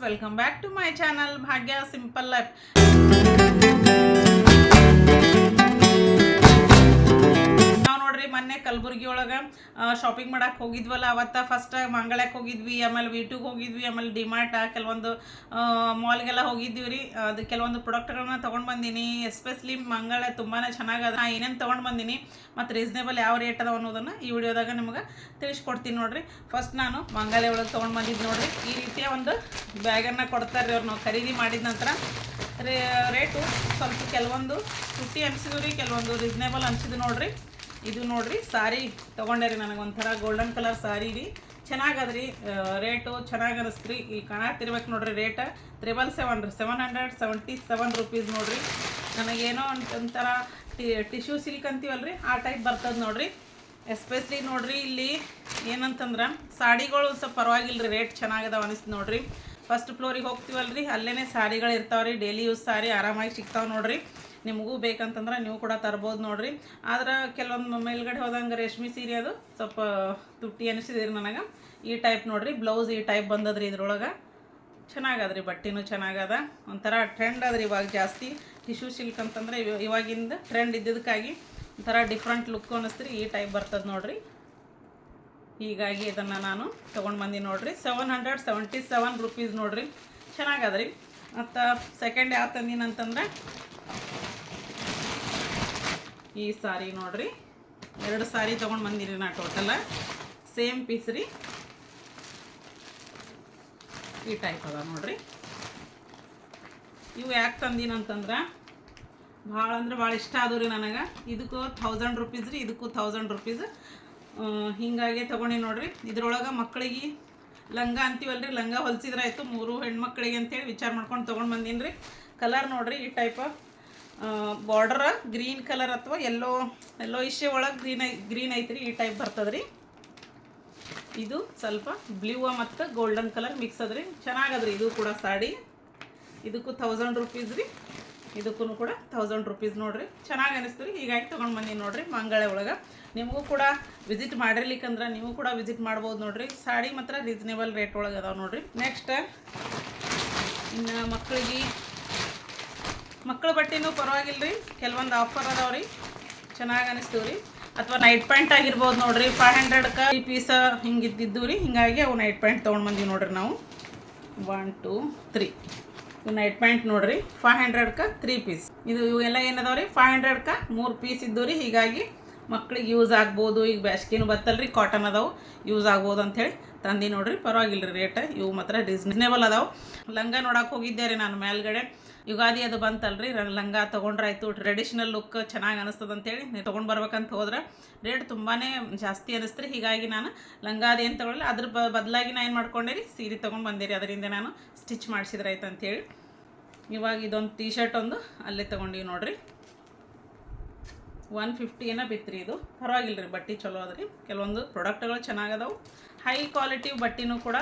welcome back to my channel Bhagya Simple Life. ನೋಡ್ರಿ ಮೊನ್ನೆ ಕಲಬುರ್ಗಿ ಒಳಗೆ ಶಾಪಿಂಗ್ ಮಾಡಕ್ಕೆ ಹೋಗಿದ್ವಲ್ಲ, ಅವತ್ತ ಫಸ್ಟ್ ಮಂಗಳಕ್ಕೆ ಹೋಗಿದ್ವಿ, ಆಮೇಲೆ ವೀಟುಗೆ ಹೋಗಿದ್ವಿ, ಆಮೇಲೆ ಡಿಮಾರ್ಟ್ ಕೆಲವೊಂದು ಮಾಲ್ಗೆಲ್ಲ ಹೋಗಿದ್ವಿ ರೀ. ಅದು ಕೆಲವೊಂದು ಪ್ರಾಡಕ್ಟ್ಗಳನ್ನ ತೊಗೊಂಡು ಬಂದೀನಿ ಎಸ್ಪೆಷಲಿ ಮಂಗಳ ತುಂಬಾ ಚೆನ್ನಾಗದ. ಏನೇನು ತೊಗೊಂಡು ಬಂದೀನಿ ಮತ್ತು ರೀಸನೇಬಲ್ ಯಾವ ರೇಟ್ ಅದಾವ ಅನ್ನೋದನ್ನು ಈ ವಿಡಿಯೋದಾಗ ನಿಮಗೆ ತಿಳಿಸ್ಕೊಡ್ತೀನಿ ನೋಡ್ರಿ. ಫಸ್ಟ್ ನಾನು ಮಂಗಾಲೆ ಒಳಗೆ ತೊಗೊಂಡು ಬಂದಿದ್ದು ನೋಡ್ರಿ. ಈ ರೀತಿಯ ಒಂದು ಬ್ಯಾಗನ್ನು ಕೊಡ್ತಾರೆ ಅವ್ರು ನಾವು ಖರೀದಿ ಮಾಡಿದ ನಂತರ. ರೇ ರೇಟು ಸ್ವಲ್ಪ ಕೆಲವೊಂದು ತುಟ್ಟಿ ಅನ್ಸಿದ್ವು ರೀ, ಕೆಲವೊಂದು ರೀಸ್ನೇಬಲ್ ಅನ್ಸಿದ್ದು ನೋಡ್ರಿ. ಇದು ನೋಡ್ರಿ, ಸಾರಿ ತೊಗೊಂಡೆ ರೀ ನನಗೆ ಒಂಥರ ಗೋಲ್ಡನ್ ಕಲರ್ ಸಾರಿ ರೀ. ಚೆನ್ನಾಗದ್ರಿ ರೇಟು ಚೆನ್ನಾಗಿ ಅನಿಸ್ತ್ರಿ ಇಲ್ಲಿ ಕಾಣತ್ತಿರ್ಬೇಕು ನೋಡ್ರಿ ರೇಟ ತ್ರಿಬಲ್ ಸೆವೆನ್ ರೀ seven hundred seventy seven rupees ನೋಡ್ರಿ. ನನಗೇನೋ ಒಂಥರ ಟಿಶ್ಯೂ ಸಿಲ್ಕ್ ಅಂತೀವಲ್ರಿ, ಆ ಟೈಪ್ ಬರ್ತದೆ ನೋಡ್ರಿ. ಎಸ್ಪೆಷಲಿ ನೋಡ್ರಿ ಇಲ್ಲಿ ಏನಂತಂದ್ರೆ ಸಾಡಿಗಳು ಸ್ವಲ್ಪ ಪರವಾಗಿಲ್ಲ ರೀ ರೇಟ್ ಚೆನ್ನಾಗದಾವ ಅನಿಸ್ತು ನೋಡ್ರಿ. ಫಸ್ಟ್ ಫ್ಲೋರಿಗೆ ಹೋಗ್ತೀವಲ್ರಿ ಅಲ್ಲೇ ಸಾರಿಗಳು ಇರ್ತಾವ್ರಿ ಡೈಲಿ ಯೂಸ್ ಸಾರಿ ಆರಾಮಾಗಿ ಸಿಗ್ತಾವೆ ನೋಡ್ರಿ. ನಿಮಗೂ ಬೇಕಂತಂದ್ರೆ ನೀವು ಕೂಡ ತರ್ಬೋದು ನೋಡ್ರಿ. ಆದ್ರೆ ಕೆಲವೊಂದು ಮೇಲ್ಗಡೆ ಹೋದಂಗೆ ರೇಷ್ಮೆ ಸೀರೆ ಅದು ಸ್ವಲ್ಪ ತುಟ್ಟಿ ಅನಿಸಿದ್ರಿ ನನಗೆ. ಈ ಟೈಪ್ ನೋಡ್ರಿ ಬ್ಲೌಸ್ ಈ ಟೈಪ್ ಬಂದದ್ರಿ ಇದ್ರೊಳಗೆ. ಚೆನ್ನಾಗದ್ರಿ, ಬಟ್ಟೆನೂ ಚೆನ್ನಾಗದ. ಒಂಥರ ಟ್ರೆಂಡ್ ಅದ್ರಿ ಇವಾಗ ಜಾಸ್ತಿ. ಟಿಶ್ಯೂ ಸಿಲ್ಕ್ ಅಂತಂದ್ರೆ ಇವ- ಇವಾಗಿಂದ ಟ್ರೆಂಡ್ ಇದ್ದಿದ್ದಕ್ಕಾಗಿ ಒಂಥರ ಡಿಫ್ರೆಂಟ್ ಲುಕ್ ಅನ್ನಿಸ್ತೀರಿ ಈ ಟೈಪ್ ಬರ್ತದೆ ನೋಡ್ರಿ. ಹೀಗಾಗಿ ಇದನ್ನು ನಾನು ತೊಗೊಂಡು ಬಂದಿ ನೋಡ್ರಿ. Seven hundred seventy seven rupees ನೋಡ್ರಿ. ಚೆನ್ನಾಗದ್ರಿ. ಮತ್ತು ಸೆಕೆಂಡ್ ಯಾವ ತಂದೀನಿ ಅಂತಂದ್ರೆ ಈ ಸಾರಿ ನೋಡ್ರಿ. ಎರಡು ಸಾರಿ ತೊಗೊಂಡು ಬಂದಿರಿ ನಾ ಟೋಟಲ ಸೇಮ್ ಪೀಸ್ ರೀ. ಈ ಟೈಪ್ ಅದ ನೋಡ್ರಿ. ಇವು ಯಾಕೆ ತಂದಿನಂತಂದ್ರೆ ಭಾಳ ಅಂದ್ರೆ ಭಾಳ ಇಷ್ಟ ಆದವು ರೀ ನನಗೆ. ಇದಕ್ಕೂ ಥೌಸಂಡ್ ರುಪೀಸ್ ರೀ, ಇದಕ್ಕೂ ಥೌಸಂಡ್ ರುಪೀಸ್ ಹಿಂಗಾಗಿ ತೊಗೊಂಡಿ ನೋಡ್ರಿ. ಇದ್ರೊಳಗೆ ಮಕ್ಕಳಿಗೆ ಲಂಗ ಅಂತೀವಲ್ರಿ, ಲಂಗ ಹೊಲ್ಸಿದ್ರಾಯ್ತು ಮೂರು ಹೆಣ್ಮಕ್ಳಿಗೆ ಅಂತೇಳಿ ವಿಚಾರ ಮಾಡ್ಕೊಂಡು ತೊಗೊಂಡು ಬಂದೀನಿ ರೀ ಕಲರ್ ನೋಡ್ರಿ ಈ ಟೈಪ ಬಾರ್ಡರ್ ಗ್ರೀನ್ ಕಲರ್ ಅಥವಾ ಎಲ್ಲೋ ಎಲ್ಲೋ ಇಶೆ ಒಳಗೆ ಗ್ರೀನ್ ಐ ಗ್ರೀನ್ ಐತ್ರಿ, ಈ ಟೈಪ್ ಬರ್ತದ್ರಿ. ಇದು ಸ್ವಲ್ಪ ಬ್ಲೂ ಮತ್ತು ಗೋಲ್ಡನ್ ಕಲರ್ ಮಿಕ್ಸ್ ಅದ್ರಿ. ಚೆನ್ನಾಗದ್ರಿ, ಇದು ಕೂಡ ಸಾಡಿ. ಇದಕ್ಕೂ ಥೌಸಂಡ್ ರುಪೀಸ್ ರೀ. ಇದಕ್ಕೂ ಕೂಡ ಥೌಸಂಡ್ ರುಪೀಸ್ ನೋಡ್ರಿ. ಚೆನ್ನಾಗಿ ಅನಿಸ್ತು ರೀ ಹೀಗಾಗಿ ತೊಗೊಂಡು ಬಂದೀನಿ ನೋಡ್ರಿ, ಮಂಗಳೆ ಒಳಗೆ. ನಿಮಗೂ ಕೂಡ ವಿಸಿಟ್ ಮಾಡಿರ್ಲಿಕ್ಕಂದ್ರೆ ನೀವು ಕೂಡ ವಿಸಿಟ್ ಮಾಡ್ಬೋದು ನೋಡ್ರಿ. ಸಾಡಿ ಮಾತ್ರ ರೀಸನೇಬಲ್ ರೇಟ್ ಒಳಗೆ ಅದಾವೆ ನೋಡ್ರಿ. ನೆಕ್ಸ್ಟ್ ಇನ್ನು ಮಕ್ಕಳಿಗೆ ಮಕ್ಕಳ ಬಟ್ಟೆನೂ ಪರವಾಗಿಲ್ಲ ರೀ ಕೆಲವೊಂದು ಆಫರ್ ಅದಾವೆ ರೀ ಚೆನ್ನಾಗಿ ಅನಿಸ್ತೀವಿ ರೀ. ಅಥವಾ ನೈಟ್ ಪ್ಯಾಂಟ್ ಆಗಿರ್ಬೋದು ನೋಡ್ರಿ ಫೈವ್ ಹಂಡ್ರೆಡ್ಗೆ ಈ ಪೀಸ ಹಿಂಗೆ ಇದ್ದಿದ್ದು ರೀ. ಹಿಂಗಾಗಿ ಅವು ನೈಟ್ ಪ್ಯಾಂಟ್ ತೊಗೊಂಡು ಬಂದೀವಿ ನೋಡ್ರಿ ನಾವು. ಒನ್ ಟೂ ತ್ರೀ ಇವು ನೈಟ್ ಪ್ಯಾಂಟ್ ನೋಡ್ರಿ ಫೈವ್ ಹಂಡ್ರೆಡ್ಗೆ ತ್ರೀ ಪೀಸ್ ಇದು ಇವೆಲ್ಲ ಏನದಾವೆ ರೀ? ಫೈವ್ ಹಂಡ್ರೆಡ್ಗೆ ಮೂರು ಪೀಸ್ ಇದ್ದು ರೀ. ಹೀಗಾಗಿ ಮಕ್ಳಿಗೆ ಯೂಸ್ ಆಗ್ಬೋದು. ಈಗ ಬ್ಯಾಸ್ಗಿನೂ ಬತ್ತಲ್ರಿ ಕಾಟನ್ ಅದಾವು. ಯೂಸ್ ಆಗ್ಬೋದು ಅಂಥೇಳಿ ತಂದು ನೋಡ್ರಿ. ಪರವಾಗಿಲ್ಲ ರೀ ರೇಟ್ ಇವು ಮಾತ್ರ ರೀಸನೇಬಲ್ ಅದಾವೆ. ಲಂಗ ನೋಡಕ್ಕೆ ಹೋಗಿದ್ದೆ ರೀ ನಾನು ಮೇಲ್ಗಡೆ. ಯುಗಾದಿ ಅದು ಬಂತಲ್ರಿ ಲಂಗ ತೊಗೊಂಡ್ರಾಯ್ತು ಟ್ರೆಡಿಷ್ನಲ್ ಲುಕ್ ಚೆನ್ನಾಗಿ ಅನಿಸ್ತದೆ ಅಂತೇಳಿ ತೊಗೊಂಡು ಬರ್ಬೇಕಂತ ಹೋದ್ರೆ ರೇಟ್ ತುಂಬಾ ಜಾಸ್ತಿ ಅನಿಸ್ತ್ರಿ. ಹೀಗಾಗಿ ನಾನು ಲಂಗ ಅದೇನು ತೊಗೊಳ್ಳಿ ಅದ್ರ ಬದಲಾಗಿ ನಾನು ಏನು ಮಾಡ್ಕೊಂಡೆ ರೀ ಸೀರೆ ತೊಗೊಂಡು ಬಂದಿರಿ. ಅದರಿಂದ ನಾನು ಸ್ಟಿಚ್ ಮಾಡಿಸಿದ್ರಾಯ್ತು ಅಂತೇಳಿ. ಇವಾಗ ಇದೊಂದು ಟೀ ಶರ್ಟ್ ಒಂದು ಅಲ್ಲೇ ತೊಗೊಂಡೀವಿ ನೋಡಿರಿ. ಒನ್ ಫಿಫ್ಟಿ ಏನೋ ಬಿತ್ತು ರೀ ಇದು. ಪರವಾಗಿಲ್ಲ ರೀ ಬಟ್ಟೆ ಚಲೋ ಅದ ರೀ ಕೆಲವೊಂದು ಪ್ರಾಡಕ್ಟ್ಗಳು ಚೆನ್ನಾಗದಾವು ಹೈ ಕ್ವಾಲಿಟಿ ಬಟ್ಟೆನೂ ಕೂಡ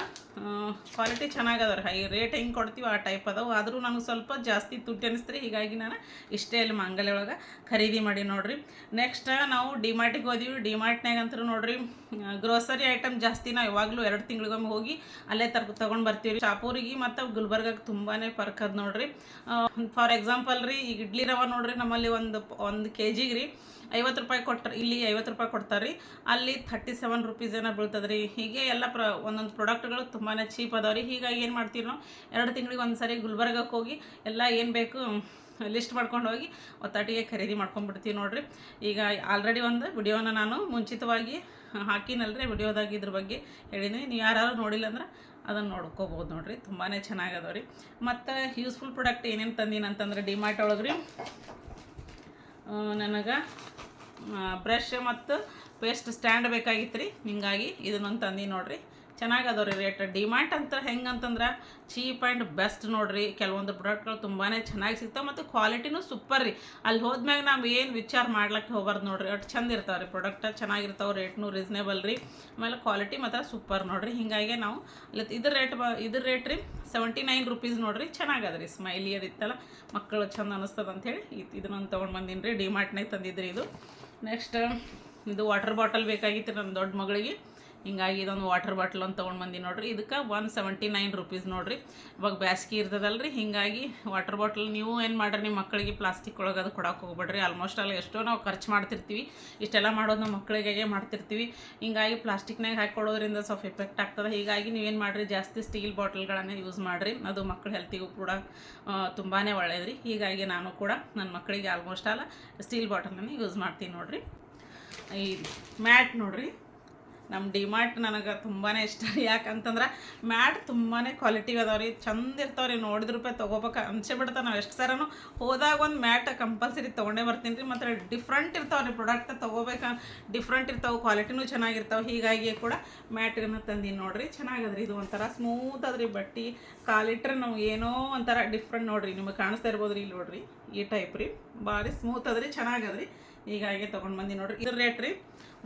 ಕ್ವಾಲಿಟಿ ಚೆನ್ನಾಗದ ರೀ ಹೈ ರೇಟ್ ಹೆಂಗೆ ಕೊಡ್ತೀವಿ ಆ ಟೈಪ್ ಅದಾವೆ. ಆದರೂ ನನಗೆ ಸ್ವಲ್ಪ ಜಾಸ್ತಿ ದುಡ್ಡು ಅನಿಸ್ತೀರಿ. ಹೀಗಾಗಿ ನಾನು ಇಷ್ಟೇ ಅಲ್ಲಿ ಮಂಗಲ್ಯ ಒಳಗೆ ಖರೀದಿ ಮಾಡಿ ನೋಡ್ರಿ. ನೆಕ್ಸ್ಟ್ ನಾವು ಡಿಮಾರ್ಟಿಗೆ ಹೋದೀವಿ. ಡಿಮಾರ್ಟ್ನಾಗ ಅಂತೂ ನೋಡ್ರಿ ಗ್ರೋಸರಿ ಐಟಮ್ ಜಾಸ್ತಿ ನಾವು ಯಾವಾಗಲೂ ಎರಡು ತಿಂಗಳಿಗೊಮ್ಮೆ ಹೋಗಿ ಅಲ್ಲೇ ತರ್, ತೊಗೊಂಡು ಬರ್ತೀವಿ ಶಾಪೂರಿಗೆ ಮತ್ತು ಗುಲ್ಬರ್ಗಕ್ಕೆ ತುಂಬಾ ಫರ್ಕ್ ಅದ ನೋಡ್ರಿ. ಫಾರ್ ಎಕ್ಸಾಂಪಲ್ ರೀ, ಈಗ ಇಡ್ಲಿ ರವೆ ನೋಡ್ರಿ, ನಮ್ಮಲ್ಲಿ ಒಂದು ಒಂದು ಕೆ ಜಿಗೆ ರೀ ಐವತ್ತು ರೂಪಾಯಿ ಕೊಟ್ಟರೆ ಇಲ್ಲಿ ಐವತ್ತು ರೂಪಾಯಿ ಕೊಡ್ತಾರೆ ರೀ ಅಲ್ಲಿ ಥರ್ಟಿ ಸೆವೆನ್ ರುಪೀಸ್ ಏನೋ ಬೀಳ್ತದೆ ರೀ ಹೀಗೆ ಎಲ್ಲ ಪ್ರ, ಒಂದೊಂದು ಪ್ರಾಡಕ್ಟ್ಗಳು ತುಂಬಾ ಚೀಪ್ ಅದಾವೆ ರೀ ಹೀಗಾಗಿ ಏನು ಮಾಡ್ತೀವಿ ನಾವು, ಎರಡು ತಿಂಗಳಿಗೆ ಒಂದು ಸರಿ ಗುಲ್ಬರ್ಗಕ್ಕೆ ಹೋಗಿ ಎಲ್ಲ ಏನು ಬೇಕು ಲಿಸ್ಟ್ ಮಾಡ್ಕೊಂಡು ಹೋಗಿ ಒತ್ತಾಟಿಗೆ ಖರೀದಿ ಮಾಡ್ಕೊಂಡ್ಬಿಡ್ತೀವಿ ನೋಡಿರಿ. ಈಗ ಆಲ್ರೆಡಿ ಒಂದು ವಿಡಿಯೋನ ನಾನು ಮುಂಚಿತವಾಗಿ ಹಾಕಿನಲ್ರಿ ವಿಡಿಯೋದಾಗ ಇದ್ರ ಬಗ್ಗೆ ಹೇಳಿದ್ದೀನಿ ನೀವು ಯಾರು ನೋಡಿಲ್ಲ ಅಂದ್ರೆ ಅದನ್ನು ನೋಡ್ಕೋಬೋದು ನೋಡಿರಿ. ತುಂಬಾ ಚೆನ್ನಾಗದವ್ರಿ ಮತ್ತು ಯೂಸ್ಫುಲ್ ಪ್ರಾಡಕ್ಟ್ ಏನೇನು ತಂದೀನಿ ಅಂತಂದ್ರೆ ಡಿಮಾರ್ಟ್ ಒಳಗೆ ರೀ ನನಗೆ ಬ್ರಷ್ ಮತ್ತು ಪೇಸ್ಟ್ ಸ್ಟ್ಯಾಂಡ್ ಬೇಕಾಗಿತ್ತು ರೀ ಹಿಂಗಾಗಿ ಇದನ್ನೊಂದು ತಂದು ನೋಡ್ರಿ. ಚೆನ್ನಾಗದವ ರೀ ರೇಟ್ ಡಿಮಾರ್ಟ್ ಅಂತ ಹೆಂಗೆ ಅಂತಂದ್ರೆ ಚೀಪ್ ಆ್ಯಂಡ್ ಬೆಸ್ಟ್ ನೋಡಿರಿ. ಕೆಲವೊಂದು ಪ್ರಾಡಕ್ಟ್ಗಳು ತುಂಬಾ ಚೆನ್ನಾಗಿ ಸಿಗ್ತಾವೆ ಮತ್ತು ಕ್ವಾಲಿಟಿನೂ ಸೂಪರ್ ರೀ. ಅಲ್ಲಿ ಹೋದ್ಮ್ಯಾಗ ನಾವು ಏನು ವಿಚಾರ ಮಾಡ್ಲಿಕ್ಕೆ ಹೋಗ್ಬಾರ್ದು ನೋಡ್ರಿ. ಅಷ್ಟು ಚಂದ ಇರ್ತಾವೆ ರೀ ಪ್ರಾಡಕ್ಟ್ ಚೆನ್ನಾಗಿರ್ತಾವೆ ರೇಟ್ನು ರೀಸ್ನೇಬಲ್ ರೀ. ಆಮೇಲೆ ಕ್ವಾಲಿಟಿ ಮಾತ್ರ ಸೂಪರ್ ನೋಡಿರಿ. ಹೀಗಾಗಿ ನಾವು ಇದ್ರ ರೇಟ್ ಬ ಇದ್ರ ರೇಟ್ ರೀ ಸೆವೆಂಟಿ ನೈನ್ ರುಪೀಸ್ ನೋಡ್ರಿ. ಚೆನ್ನಾಗದ ರೀ ಸ್ಮೈಲಿ ಅದಿತ್ತಲ್ಲ ಮಕ್ಕಳು ಚಂದ ಅನ್ನಿಸ್ತದೆ ಅಂಥೇಳಿ ಇದನ್ನೊಂದು ತೊಗೊಂಡು ಬಂದೀನಿ ರೀ ಡಿಮಾರ್ಟ್ನಾಗ ತಂದಿದ್ರಿ ಇದು. ನೆಕ್ಸ್ಟ್ ಇದು ವಾಟರ್ ಬಾಟಲ್ ಬೇಕಾಗಿತ್ತು ನನ್ನ ದೊಡ್ಡ ಮಗಳಿಗೆ. ಹಿಂಗಾಗಿ ಇದೊಂದು ವಾಟರ್ ಬಾಟ್ಲ್ ಅಂತ ತೊಗೊಂಡು ಬಂದಿ ನೋಡ್ರಿ. ಇದಕ್ಕೆ ಒನ್ ಸೆವೆಂಟಿ ನೈನ್ ರುಪೀಸ್ ನೋಡ್ರಿ. ಇವಾಗ ಬ್ಯಾಸ್ಗೆ ಇರ್ತದಲ್ರಿ. ಹಿಂಗಾಗಿ ವಾಟರ್ ಬಾಟ್ಲ್ ನೀವು ಏನು ಮಾಡ್ರಿ ನಿಮ್ಮ ಮಕ್ಕಳಿಗೆ ಪ್ಲಾಸ್ಟಿಕ್ ಒಳಗೆ ಅದು ಕೊಡಕ್ಕೆ ಹೋಗ್ಬೇಡ್ರಿ. ಆಲ್ಮೋಸ್ಟ್ ಅಲ್ಲಿ ಎಷ್ಟೋ ನಾವು ಖರ್ಚು ಮಾಡ್ತಿರ್ತೀವಿ. ಇಷ್ಟೆಲ್ಲ ಮಾಡೋದು ನಮ್ಮ ಮಕ್ಕಳಿಗೆ ಮಾಡ್ತಿರ್ತೀವಿ. ಹಿಂಗಾಗಿ ಪ್ಲಾಸ್ಟಿಕ್ನಾಗ ಹಾಕ್ಕೊಳ್ಳೋದ್ರಿಂದ ಸ್ವಲ್ಪ ಎಫೆಕ್ಟ್ ಆಗ್ತದೆ. ಹೀಗಾಗಿ ನೀವೇನು ಮಾಡಿರಿ, ಜಾಸ್ತಿ ಸ್ಟೀಲ್ ಬಾಟಲ್ಗಳನ್ನೇ ಯೂಸ್ ಮಾಡಿರಿ. ಅದು ಮಕ್ಕಳ ಹೆಲ್ತಿಗೂ ಕೂಡ ತುಂಬಾ ಒಳ್ಳೆಯದ್ರಿ ಹೀಗಾಗಿ ನಾನು ಕೂಡ ನನ್ನ ಮಕ್ಕಳಿಗೆ ಆಲ್ಮೋಸ್ಟ್ ಅಲ್ಲ ಸ್ಟೀಲ್ ಬಾಟಲನ್ನು ಯೂಸ್ ಮಾಡ್ತೀನಿ ನೋಡಿರಿ. ಈ ಮ್ಯಾಟ್ ನೋಡ್ರಿ. ನಮ್ಮ ಡಿಮಾರ್ಟ್ ನನಗೆ ತುಂಬಾ ಇಷ್ಟ ರೀ. ಯಾಕಂತಂದ್ರೆ ಮ್ಯಾಟ್ ತುಂಬಾ ಕ್ವಾಲಿಟಿ ಅದಾವೆ ರೀ. ಚಂದ ಇರ್ತಾವೆ ರೀ. ನೋಡಿದ ರೂಪಾಯಿ ತೊಗೋಬೇಕು ಅನ್ಸೇ ಬಿಡ್ತಾವೆ. ನಾವು ಎಷ್ಟು ಸರನು ಹೋದಾಗ ಒಂದು ಮ್ಯಾಟ್ ಕಂಪಲ್ಸರಿ ತೊಗೊಂಡೇ ಬರ್ತೀನಿ ರೀ. ಮತ್ತು ಡಿಫ್ರೆಂಟ್ ಇರ್ತಾವೆ ರೀ. ಪ್ರಾಡಕ್ಟ್ ತೊಗೋಬೇಕು ಡಿಫ್ರೆಂಟ್ ಇರ್ತಾವೆ. ಕ್ವಾಲಿಟಿನೂ ಚೆನ್ನಾಗಿರ್ತಾವೆ. ಹೀಗಾಗಿ ಕೂಡ ಮ್ಯಾಟ್ಗಳನ್ನ ತಂದೀನಿ ನೋಡಿರಿ. ಚೆನ್ನಾಗದ್ರಿ. ಇದು ಒಂಥರ ಸ್ಮೂತ್ ಅದ್ರಿ. ಬಟ್ಟೆ ಕಾಲಿಟ್ರೆ ನಾವು ಏನೋ ಒಂಥರ ಡಿಫ್ರೆಂಟ್ ನೋಡಿರಿ. ನಿಮಗೆ ಕಾಣಿಸ್ತಾ ಇರ್ಬೋದು ರೀ ಇಲ್ಲಿ ನೋಡ್ರಿ. ಈ ಟೈಪ್ ರೀ. ಭಾರಿ ಸ್ಮೂತ್ ಅದ್ರಿ. ಚೆನ್ನಾಗದ್ರಿ. ಹೀಗಾಗಿ ತೊಗೊಂಡು ಬಂದಿ ನೋಡಿರಿ. ಇದ್ರ ರೇಟ್ ರೀ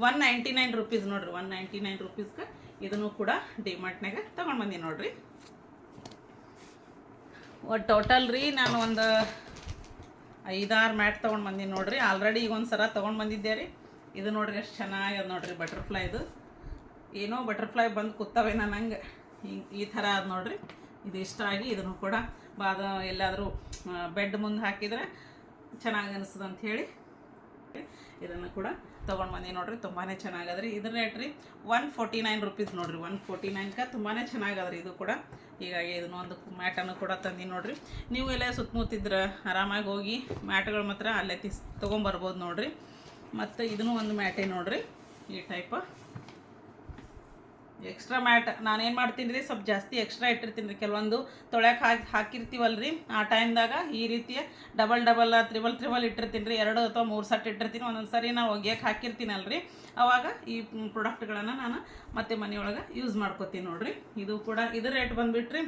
ಒನ್ ನೈಂಟಿ ನೈನ್ ರುಪೀಸ್ ನೋಡ್ರಿ ಒನ್ ನೈಂಟಿ ನೈನ್ ರುಪೀಸ್ಗೆ ಇದನ್ನು ಕೂಡ ಡಿಮಾರ್ಟ್ನಾಗ ತೊಗೊಂಡು ಬಂದೀನಿ ನೋಡ್ರಿ. ಒಟ್ಟು ಟೋಟಲ್ ರೀ ನಾನು ಒಂದು ಐದಾರು ಮ್ಯಾಟ್ ತೊಗೊಂಡು ಬಂದೀನಿ ನೋಡ್ರಿ. ಆಲ್ರೆಡಿ ಈಗ ಒಂದು ಸಲ ತೊಗೊಂಡು ಬಂದಿದ್ದೆ ರೀ. ಇದು ನೋಡ್ರಿ ಎಷ್ಟು ಚೆನ್ನಾಗಿದೆ ನೋಡ್ರಿ ಬಟರ್ಫ್ಲೈದು ಏನೋ ಬಟರ್ಫ್ಲೈ ಬಂದು ಕೂತವೆ ಹಂಗೆ ಹಿಂಗೆ. ಈ ಥರ ಅದು ನೋಡ್ರಿ. ಇದು ಇಷ್ಟ ಆಗಿ ಇದನ್ನು ಕೂಡ ಬಾದ ಎಲ್ಲಾದರೂ ಬೆಡ್ ಮುಂದೆ ಹಾಕಿದರೆ ಚೆನ್ನಾಗಿ ಅನಿಸ್ತದೆ ಅಂತ ಹೇಳಿ. ಇದನ್ನು ಕೂಡ ತೊಗೊಂಡು ಬಂದಿ ನೋಡ್ರಿ ತುಂಬಾ ಚೆನ್ನಾಗದ್ರಿ. ಇದ್ರ ರೇಟ್ ರೀ ಒನ್ ಫೋರ್ಟಿ ನೈನ್ ರುಪೀಸ್ ನೋಡ್ರಿ. ಒನ್ ಫೋರ್ಟಿ ನೈನ್ಕ ತುಂಬಾ ಚೆನ್ನಾಗದ್ರಿ ಇದು ಕೂಡ. ಹೀಗಾಗಿ ಇದನ್ನು ಒಂದು ಮ್ಯಾಟನ್ನು ಕೂಡ ತಂದು ನೋಡ್ರಿ. ನೀವು ಎಲ್ಲ ಸುತ್ತಮುತ್ತಿದ್ರೆ ಆರಾಮಾಗಿ ಹೋಗಿ ಮ್ಯಾಟ್ಗಳು ಮಾತ್ರ ಅಲ್ಲೇ ತಿಸ್, ತೊಗೊಂಬರ್ಬೋದು ನೋಡ್ರಿ. ಮತ್ತು ಇದನ್ನು ಒಂದು ಮ್ಯಾಟೇ ನೋಡ್ರಿ. ಈ ಟೈಪ್ ಎಕ್ಸ್ಟ್ರಾ ಮ್ಯಾಟ್, ನಾನೇನು ಮಾಡ್ತೀನಿ ರೀ ಸ್ವಲ್ಪ ಜಾಸ್ತಿ ಎಕ್ಸ್ಟ್ರಾ ಇಟ್ಟಿರ್ತೀನಿ ರೀ ಕೆಲವೊಂದು ತೊಳ್ಯಾಕೆ ಹಾಕಿ ಹಾಕಿರ್ತೀವಲ್ಲ ರೀ ಆ ಟೈಮ್ದಾಗ ಈ ರೀತಿಯ ಡಬಲ್ ಡಬಲ್, ತ್ರಿಬಲ್ ತ್ರಿಬಲ್ ಇಟ್ಟಿರ್ತೀನಿ ರೀ ಎರಡು ಅಥವಾ ಮೂರು ಸಟ್ ಇಟ್ಟಿರ್ತೀನಿ. ಒಂದೊಂದು ಸರಿ ನಾವು ಒಗ್ಯಕ್ಕೆ ಹಾಕಿರ್ತೀನಲ್ಲ ರೀ ಅವಾಗ ಈ ಪ್ರಾಡಕ್ಟ್ಗಳನ್ನು ನಾನು ಮತ್ತೆ ಮನೆಯೊಳಗೆ ಯೂಸ್ ಮಾಡ್ಕೋತೀನಿ ನೋಡಿರಿ. ಇದು ಕೂಡ ಇದು ರೇಟ್ ಬಂದುಬಿಟ್ರಿ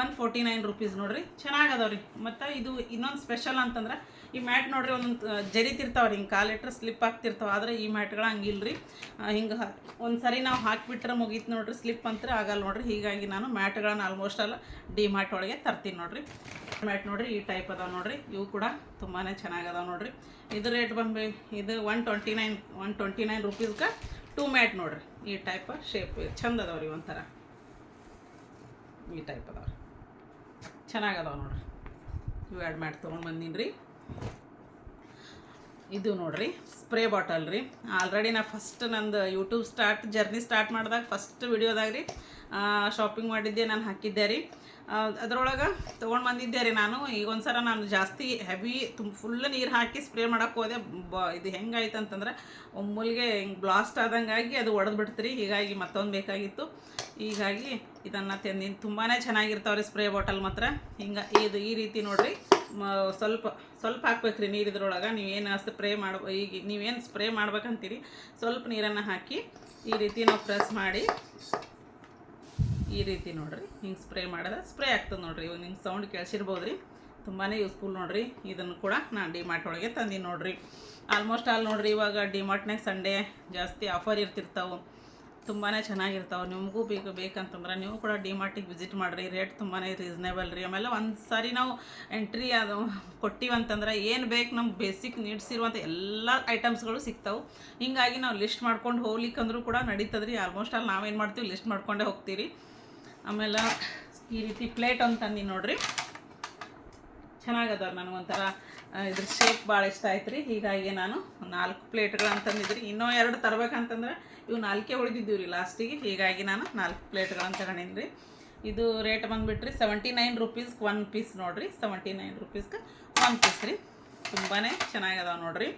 ಒನ್ ಫೋರ್ಟಿ ನೈನ್ ರುಪೀಸ್ ನೋಡಿರಿ ಚೆನ್ನಾಗದವ್ರಿ ಮತ್ತು ಇದು ಇನ್ನೊಂದು ಸ್ಪೆಷಲ್ ಅಂತಂದ್ರೆ ಈ ಮ್ಯಾಟ್ ನೋಡ್ರಿ ಒಂದೊಂದು ಜರಿತಿರ್ತಾವೆ ರೀ, ಹಿಂಗೆ ಕಾಲಿಟ್ರೆ ಸ್ಲಿಪ್ ಆಗ್ತಿರ್ತಾವೆ. ಆದರೆ ಈ ಮ್ಯಾಟ್ಗಳು ಹಂಗಿಲ್ಲ ರೀ ಹಿಂಗೆ ಒಂದು ಸರಿ ನಾವು ಹಾಕಿಬಿಟ್ರೆ ಮುಗೀತು ನೋಡ್ರಿ ಸ್ಲಿಪ್ ಅಂತ ಆಗಲ್ಲ ನೋಡ್ರಿ. ಹೀಗಾಗಿ ನಾನು ಮ್ಯಾಟ್ಗಳನ್ನ ಆಲ್ಮೋಸ್ಟ್ ಅಲ್ಲ ಡಿ ಮ್ಯಾಟ್ ಒಳಗೆ ತರ್ತೀನಿ ನೋಡ್ರಿ. ಮ್ಯಾಟ್ ನೋಡ್ರಿ, ಈ ಟೈಪ್ ಅದಾವೆ ನೋಡ್ರಿ. ಇವು ಕೂಡ ತುಂಬಾ ಚೆನ್ನಾಗದಾವೆ ನೋಡ್ರಿ. ಇದು ರೇಟ್ ಬಂದು ಇದು one twenty nine one twenty nine ರುಪೀಸ್ಗೆ two mat ನೋಡ್ರಿ. ಈ ಟೈಪ್ ಶೇಪ್ ಚಂದ ಅದಾವ್ರಿ ಒಂಥರ. ಈ ಟೈಪ್ ಅದಾವೆ ಚೆನ್ನಾಗದಾವೆ ನೋಡ್ರಿ. ಇವು ಎರಡು ಮ್ಯಾಟ್ ತೊಗೊಂಡು ಬಂದೀನಿ ರೀ ಇದು ನೋಡ್ರಿ ಸ್ಪ್ರೇ ಬಾಟಲ್ ರೀ. ಆಲ್ರೆಡಿ ನಾ ಫಸ್ಟ್ ನಂದು ಯೂಟ್ಯೂಬ್ ಸ್ಟಾರ್ಟ್ ಜರ್ನಿ ಸ್ಟಾರ್ಟ್ ಮಾಡಿದಾಗ ಫಸ್ಟ್ ವಿಡಿಯೋದಾಗ ರೀ ಶಾಪಿಂಗ್ ಮಾಡಿದ್ದೆ, ನಾನು ಹಾಕಿದ್ದೆ ರೀ. ಅದರೊಳಗೆ ತೊಗೊಂಡು ಬಂದಿದ್ದೆ ರೀ ನಾನು. ಈಗ ಒಂದ್ಸಲ ನಾನು ಜಾಸ್ತಿ ಹೆವಿ ತುಂಬ ಫುಲ್ ನೀರು ಹಾಕಿ ಸ್ಪ್ರೇ ಮಾಡೋಕ್ಕೆ ಹೋದೆ. ಬ, ಇದು ಹೆಂಗಾಯ್ತು ಅಂತಂದ್ರೆ, ಒಮ್ಮೂಲ್ಗೆ ಹಿಂಗೆ ಬ್ಲಾಸ್ಟ್ ಆದಂಗಾಗಿ ಅದು ಒಡೆದು ಬಿಡ್ತೀರಿ. ಹೀಗಾಗಿ ಮತ್ತೊಂದು ಬೇಕಾಗಿತ್ತು. ಹೀಗಾಗಿ ಇದನ್ನು ತಂದಿನಿ. ತುಂಬಾ ಚೆನ್ನಾಗಿರ್ತಾವೆ ರೀ ಸ್ಪ್ರೇ ಬಾಟಲ್ ಮಾತ್ರ. ಹಿಂಗೆ, ಇದು ಈ ರೀತಿ ನೋಡಿರಿ. ಸ್ವಲ್ಪ ಸ್ವಲ್ಪ ಹಾಕ್ಬೇಕು ರೀ ನೀರು ಇದ್ರೊಳಗೆ ನೀವೇನು ಸ್ಪ್ರೇ ಮಾಡ ಈಗ ನೀವೇನು ಸ್ಪ್ರೇ ಮಾಡ್ಬೇಕಂತೀರಿ, ಸ್ವಲ್ಪ ನೀರನ್ನು ಹಾಕಿ ಈ ರೀತಿ ನಾವು ಪ್ರೆಸ್ ಮಾಡಿ. ಈ ರೀತಿ ನೋಡಿರಿ, ಹಿಂಗೆ ಸ್ಪ್ರೇ ಮಾಡಿದ್ರೆ ಸ್ಪ್ರೇ ಆಗ್ತದೆ ನೋಡಿರಿ, ಇವಾಗ ನಿಮ್ಗೆ ಸೌಂಡ್ ಕೇಳಿಸಿರ್ಬೋದು ರೀ ತುಂಬಾ ಯೂಸ್ಫುಲ್ ನೋಡಿರಿ. ಇದನ್ನು ಕೂಡ ನಾನು ಡಿಮಾರ್ಟ್ ಒಳಗೆ ತಂದೀನಿ ನೋಡಿರಿ. ಆಲ್ಮೋಸ್ಟ್ ಆಲ್ ನೋಡಿರಿ, ಇವಾಗ ಡಿಮಾರ್ಟ್ನಾಗ ಸಂಡೇ ಜಾಸ್ತಿ ಆಫರ್ ಇರ್ತಿರ್ತಾವೆ. ತುಂಬಾ ಚೆನ್ನಾಗಿರ್ತಾವೆ. ನಿಮಗೂ ಬೇಕು ಬೇಕಂತಂದ್ರೆ ನೀವು ಕೂಡ ಡಿಮಾರ್ಟಿಗೆ ವಿಸಿಟ್ ಮಾಡಿರಿ. ರೇಟ್ ತುಂಬಾ ರೀಸ್ನೇಬಲ್ ರೀ. ಆಮೇಲೆ ಒಂದು ಸಾರಿ ನಾವು ಎಂಟ್ರಿ ಅದು ಕೊಟ್ಟಿವಂತಂದ್ರೆ ಏನು ಬೇಕು ನಮ್ಮ ಬೇಸಿಕ್ ನೀಡ್ಸ್ ಇರುವಂಥ ಎಲ್ಲ ಐಟಮ್ಸ್ಗಳು ಸಿಗ್ತಾವೆ. ಹಿಂಗಾಗಿ ನಾವು ಲಿಸ್ಟ್ ಮಾಡ್ಕೊಂಡು ಹೋಗ್ಲಿಕ್ಕಂದ್ರೂ ಕೂಡ ನಡೀತದ್ರಿ. ಆಲ್ಮೋಸ್ಟ್ ಅಲ್ಲಿ ನಾವೇನು ಮಾಡ್ತೀವಿ ಲಿಸ್ಟ್ ಮಾಡ್ಕೊಂಡೇ ಹೋಗ್ತೀರಿ. ಆಮೇಲೆ ಈ ರೀತಿ ಪ್ಲೇಟ್ ಅಂತ ತನ್ನಿ ನೋಡ್ರಿ. ಚೆನ್ನಾಗದವ್ರು ನನಗೊಂಥರ. ಇದ್ರ ಶೇಪ್ ಭಾಳ ಇಷ್ಟ ಆಯ್ತು ರೀ ಹೀಗಾಗಿ ನಾನು ನಾಲ್ಕು ಪ್ಲೇಟ್ಗಳು ಅಂತಂದಿದ್ರಿ ಇನ್ನೂ ಎರಡು ತರಬೇಕಂತಂದ್ರೆ ಇವು ನಾಲ್ಕೇ ಉಳಿದಿದ್ದೀವಿ ರೀ ಲಾಸ್ಟಿಗೆ ಹೀಗಾಗಿ ನಾನು ನಾಲ್ಕು ಪ್ಲೇಟ್ಗಳನ್ನ ತಗೊಂಡೀನಿ ರೀ ಇದು ರೇಟ್ ಬಂದುಬಿಟ್ರಿ ಸೆವೆಂಟಿ ನೈನ್ ರುಪೀಸ್ಗೆ ಒನ್ ಪೀಸ್ ನೋಡಿರಿ. ಸೆವೆಂಟಿ ನೈನ್ ರುಪೀಸ್ಗೆ ಒನ್ ಪೀಸ್ ರೀ. ತುಂಬಾ ಚೆನ್ನಾಗಿದಾವೆ ನೋಡಿರಿ.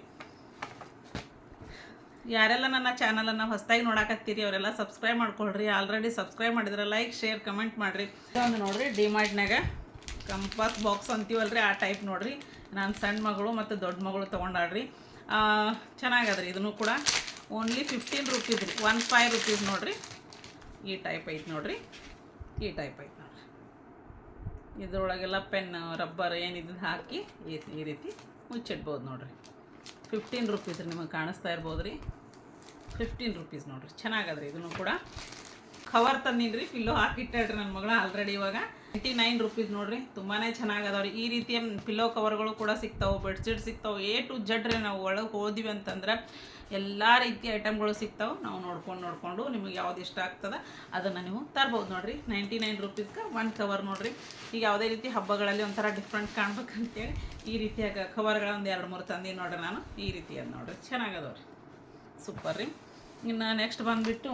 ಯಾರೆಲ್ಲ ನನ್ನ ಚಾನಲನ್ನು ಹೊಸದಾಗಿ ನೋಡಾಕತ್ತೀರಿ, ಅವರೆಲ್ಲ ಸಬ್ಸ್ಕ್ರೈಬ್ ಮಾಡ್ಕೊಳ್ರಿ. ಆಲ್ರೆಡಿ ಸಬ್ಸ್ಕ್ರೈಬ್ ಮಾಡಿದ್ರೆ ಲೈಕ್ ಶೇರ್ ಕಮೆಂಟ್ ಮಾಡಿರಿ. ಒಂದು ನೋಡಿರಿ ಡಿಮಾರ್ಟ್ನಾಗ ಕಂಪಾಸ್ ಬಾಕ್ಸ್ ಅಂತೀವಲ್ರಿ, ಆ ಟೈಪ್ ನೋಡ್ರಿ. ನಾನು ಸಣ್ಣ ಮಗಳು ಮತ್ತು ದೊಡ್ಡ ಮಗಳು ತೊಗೊಂಡಾಡ್ರಿ ಚೆನ್ನಾಗದ್ರಿ ಇದನ್ನು ಕೂಡ. ಓನ್ಲಿ ಫಿಫ್ಟೀನ್ ರುಪೀಸ್ ರೀ. ಒನ್ ಫೈವ್ ರುಪೀಸ್ ನೋಡಿರಿ. ಈ ಟೈಪ್ ಐತೆ ನೋಡಿರಿ. ಈ ಟೈಪ್ ಐತೆ ನೋಡಿರಿ. ಇದ್ರೊಳಗೆಲ್ಲ ಪೆನ್ ರಬ್ಬರ್ ಏನಿದ್ದು ಹಾಕಿ ಈ ರೀತಿ ಮುಚ್ಚಿಡ್ಬೋದು ನೋಡಿರಿ. ಫಿಫ್ಟೀನ್ ರುಪೀಸ್ ರೀ ನಿಮಗೆ ಕಾಣಿಸ್ತಾ ಇರ್ಬೋದು ರೀ ಫಿಫ್ಟೀನ್ ರುಪೀಸ್ ನೋಡಿರಿ. ಚೆನ್ನಾಗದ್ರಿ ಇದನ್ನು ಕೂಡ. ಕವರ್ ತಂದಿನ್ರಿ ಪಿಲ್ಲೋ ಹಾಕಿಟ್ಟಾಡ್ರಿ ನನ್ನ ಮಗಳ ಆಲ್ರೆಡಿ ಇವಾಗ. ನೈಂಟಿ ನೈನ್ ರುಪೀಸ್ ನೋಡ್ರಿ ತುಂಬಾ ಚೆನ್ನಾಗದವ್ರಿ. ಈ ರೀತಿಯ ಪಿಲ್ಲೋ ಕವರ್ಗಳು ಕೂಡ ಸಿಗ್ತಾವೆ ಬೆಡ್ಶೀಟ್ ಸಿಗ್ತಾವೆ ಎ ಟು ಜಡ್ ರೀ ನಾವು ಒಳಗೆ ಹೋದಿವಿ ಅಂತಂದ್ರೆ ಎಲ್ಲ ರೀತಿಯ ಐಟಮ್ಗಳು ಸಿಗ್ತಾವೆ. ನಾವು ನೋಡ್ಕೊಂಡು ನೋಡಿಕೊಂಡು ನಿಮಗೆ ಯಾವ್ದು ಇಷ್ಟ ಆಗ್ತದೆ ಅದನ್ನು ನೀವು ತರ್ಬೋದು ನೋಡ್ರಿ. ನೈಂಟಿ ನೈನ್ ರುಪೀಸ್ಗೆ ಒನ್ ಕವರ್ ನೋಡ್ರಿ. ಈಗ ಯಾವುದೇ ರೀತಿ ಹಬ್ಬಗಳಲ್ಲಿ ಒಂಥರ ಡಿಫ್ರೆಂಟ್ ಕಾಣ್ಬೇಕಂತೇಳಿ ಈ ರೀತಿಯ ಕವರ್ಗಳ ಒಂದು ಎರಡು ಮೂರು ತಂದಿ ನೋಡ್ರಿ ನಾನು. ಈ ರೀತಿಯಾದ ನೋಡ್ರಿ. ಚೆನ್ನಾಗದವ್ರಿ. ಸೂಪರ್ ರೀ. ಇನ್ನು ನೆಕ್ಸ್ಟ್ ಬಂದುಬಿಟ್ಟು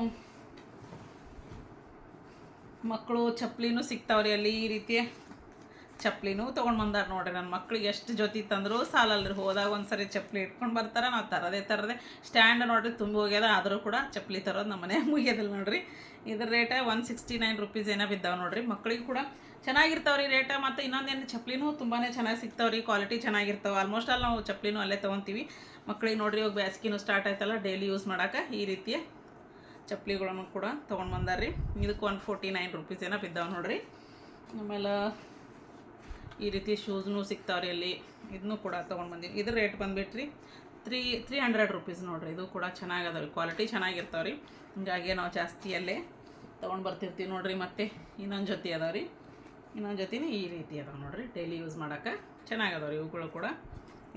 ಮಕ್ಕಳು ಚಪ್ಪಲಿನೂ ಸಿಗ್ತಾವ್ರಿ ಅಲ್ಲಿ ಈ ರೀತಿ. ಚಪ್ಪಲಿನೂ ತೊಗೊಂಡು ಬಂದಾರ ನೋಡ್ರಿ ನನ್ನ ಮಕ್ಳಿಗೆ ಎಷ್ಟು ಜೊತೆ ತಂದರೂ ಸಾಲಲ್ರಿ. ಹೋದಾಗ ಒಂದ್ಸರಿ ಚಪ್ಪಲಿ ಇಟ್ಕೊಂಡು ಬರ್ತಾರೆ, ನಾವು ತರದೇ ತರದೆ. ಸ್ಟ್ಯಾಂಡ್ ನೋಡ್ರಿ, ತುಂಬ ಹೋಗ್ಯದ, ಆದರೂ ಕೂಡ ಚಪ್ಪಲಿ ತರೋದು ನಮ್ಮ ಮನೆ ಮುಗಿಯೋದಿಲ್ಲ ನೋಡ್ರಿ. ಇದ್ರ rate one sixty nine rupees ಏನೋ ಬಿದ್ದಾವೆ ನೋಡ್ರಿ. ಮಕ್ಳಿಗೆ ಕೂಡ ಚೆನ್ನಾಗಿರ್ತಾವ್ರಿ ರೇಟ ಮತ್ತು ಇನ್ನೊಂದೇನು ಚಪ್ಪಲಿನೂ ತುಂಬಾ ಚೆನ್ನಾಗಿ ಸಿಗ್ತಾವ್ರಿ ಕ್ವಾಲಿಟಿ ಚೆನ್ನಾಗಿರ್ತಾವೆ. ಆಲ್ಮೋಸ್ಟ್ ಅಲ್ಲಿ ನಾವು ಚಪ್ಪಲಿನೂ ಅಲ್ಲೇ ತೊಗೊತೀವಿ. ಮಕ್ಳಿಗೆ ನೋಡ್ರಿ, ಇವಾಗ ಬ್ಯಾಸ್ಗಿನೂ ಸ್ಟಾರ್ಟ್ ಆಯ್ತಲ್ಲ ಡೈಲಿ ಯೂಸ್ ಮಾಡೋಕೆ ಈ ರೀತಿಯ ಚಪ್ಪಲಿಗಳನ್ನು ಕೂಡ ತೊಗೊಂಡು ರೀ ಇದಕ್ಕೆ ಒನ್ ಫೋರ್ಟಿ ನೈನ್ ರುಪೀಸ್ ಏನೋ ಬಿದ್ದಾವೆ ನೋಡ್ರಿ. ಆಮೇಲೆ ಈ ರೀತಿ ಶೂಸ್ನು ಸಿಗ್ತಾವೆ ರೀ ಅಲ್ಲಿ. ಇದನ್ನು ಕೂಡ ತೊಗೊಂಡು ಬಂದೀವಿ. ಇದ್ರ ರೇಟ್ ಬಂದುಬಿಟ್ರಿ ತ್ರೀ ತ್ರೀ ಹಂಡ್ರೆಡ್ ರುಪೀಸ್ ನೋಡ್ರಿ. ಇದು ಕೂಡ ಚೆನ್ನಾಗದ ಕ್ವಾಲಿಟಿ ಚೆನ್ನಾಗಿರ್ತಾವೆ ರೀ ಹಿಂಗಾಗಿ ನಾವು ಜಾಸ್ತಿ ಅಲ್ಲೇ ತೊಗೊಂಡು ಬರ್ತಿರ್ತೀವಿ ನೋಡ್ರಿ ಮತ್ತೆ. ಇನ್ನೊಂದು ಜೊತೆ ಅದಾವೆ ರೀ ಇನ್ನೊಂದು ಜೊತೆನೇ ಈ ರೀತಿ ಅದಾವೆ ನೋಡ್ರಿ. ಡೈಲಿ ಯೂಸ್ ಮಾಡೋಕೆ ಚೆನ್ನಾಗದವ್ರಿ ಇವುಗಳು ಕೂಡ.